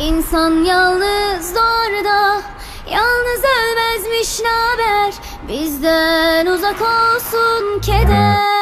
İnsan yalnız doğar Yalnız ölmezmiş naber Bizden uzak olsun keder.